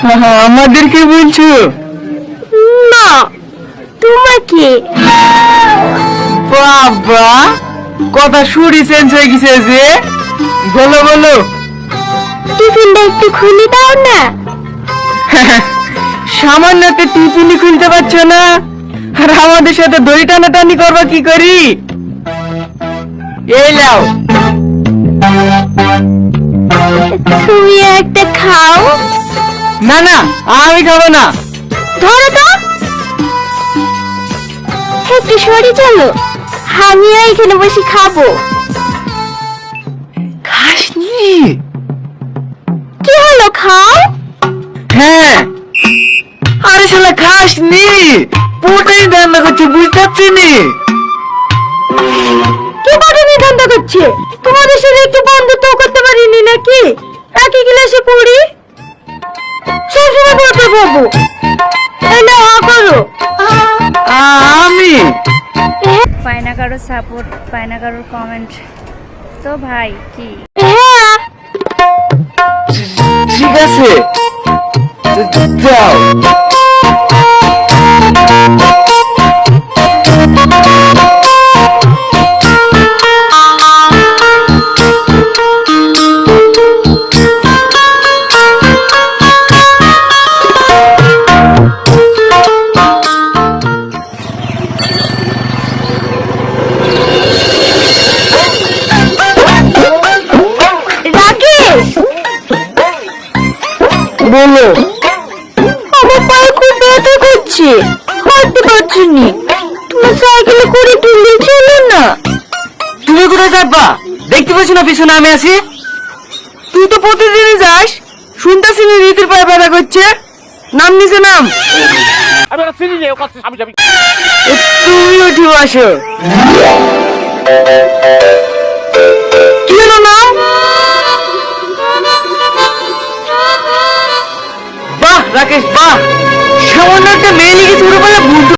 আমাদেরকে বলছো? না তোমাকে। বাবা কথা শুরি চেঞ্জ হয়ে গেছে যে। বলো বলো। টিফিনটা একটু খুলে দাও না। সামান্য একটা টিফিনি খুলতে পারছ না? আর আমাদের সাথে দড়ি টানাটানি করব কি করি? এই লাও তুমি একটা খাও। না না আমি খাব না। ধরো তো। একটু সরে চলো আমিও এখানে বসে খাব। খাসনি। কি হলো খাও? হ্যাঁ। আরে শালা খাসনি। পুরোটাই রান্না করছে বুঝতে পারছি নি কি বাটানি ধান্দা করছে? তোমাদের সাথে একটু বন্ধুত্ব করতে পারিনি নাকি? একই ক্লাসে পড়ি বলতে পাবো করো আমি পায় না কারোর সাপোর্ট পায় না কারোর কমেন্ট তো ভাই কি? ঠিক আছে। যাও। বলো। আমার পায়ে খুব ব্যথা করছে। হাঁটতে পারছি নি। তোমার সাইকেলে করে তুললে চলো না। তুমি কোথায় যাবা? দেখতে পাচ্ছ না পিছনে আমি আছি? তুই তো প্রতিদিনই যাস। শুনতেছি নি রীতির পায়ে ব্যথা করছে। নাম নিচে নাম। আমি ওরা চিনি নে ও কথা আমি যাবি। এ, তুমি উঠে আসো রাকেশ বাহ! সামান্য একটা মেয়ে লিখে শুরু করে ভুল